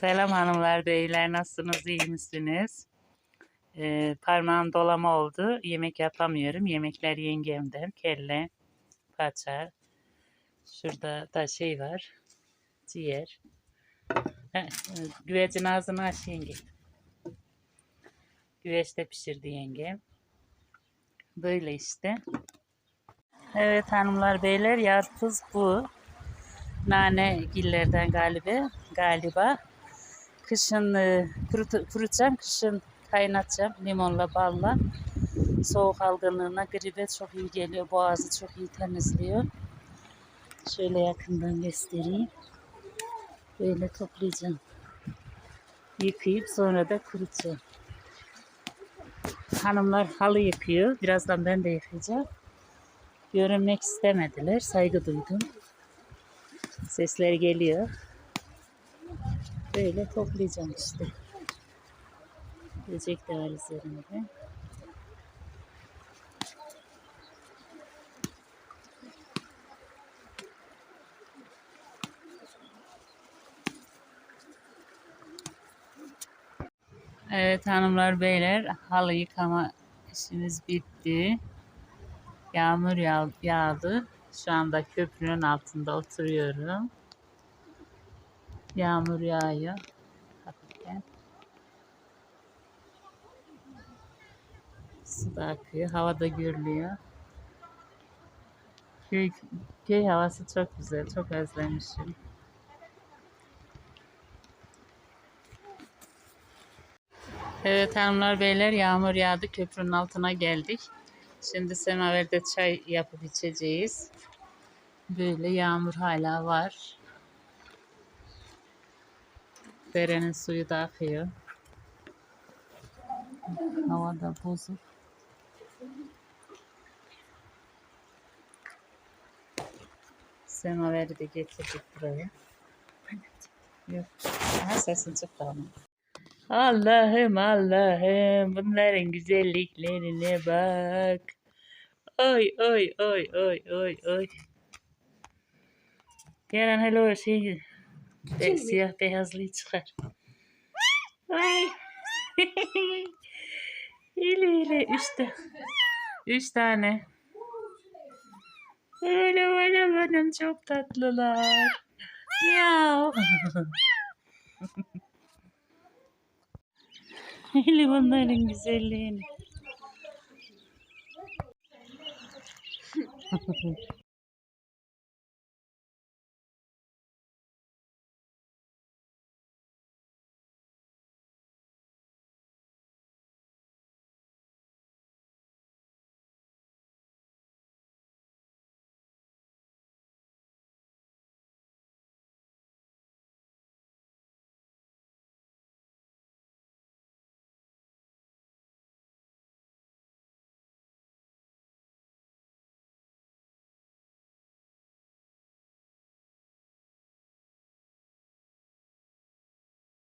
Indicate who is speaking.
Speaker 1: Selam hanımlar, beyler nasılsınız, iyi misiniz? Ee, parmağım dolama oldu. Yemek yapamıyorum. Yemekler yengemden. Kelle, paça. Şurada da şey var. Ciğer. Güvecin ağzını aç yenge. Güveçte pişirdi yengem. Böyle işte. Evet hanımlar, beyler yarpız bu. Nane gillerden galiba. Galiba. Kışın e, kurut, kurutacağım, kışın kaynatacağım limonla balla. Soğuk algınlığına gribe çok iyi geliyor. Boğazı çok iyi temizliyor. Şöyle yakından göstereyim. Böyle toplayacağım. Yıkayıp sonra da kurutacağım. Hanımlar halı yıkıyor. Birazdan ben de yıkayacağım. Görünmek istemediler. Saygı duydum. Sesler geliyor. Böyle toplayacağım işte. Böcek de var üzerinde. Evet hanımlar beyler halı yıkama işimiz bitti. Yağmur yağ- yağdı. Şu anda köprünün altında oturuyorum. Yağmur yağıyor. Hafiften. Su da akıyor. Hava da görülüyor. Köy, köy havası çok güzel. Çok özlemişim. Evet hanımlar beyler yağmur yağdı. Köprünün altına geldik. Şimdi semaverde çay yapıp içeceğiz. Böyle yağmur hala var. Derenin suyu da akıyor. Hava da bozuk. Semaveri de getirdik buraya. Yok. Aha sesin çıktı ama. Allah'ım Allah'ım bunların güzelliklerine bak. Oy oy oy oy oy oy. Yarın hele o şey be, siyah beyazlığı çıkar. Ay. İli üç, ta- üç tane. Öyle öyle benim çok tatlılar. Miau. İli bunların güzelliğini.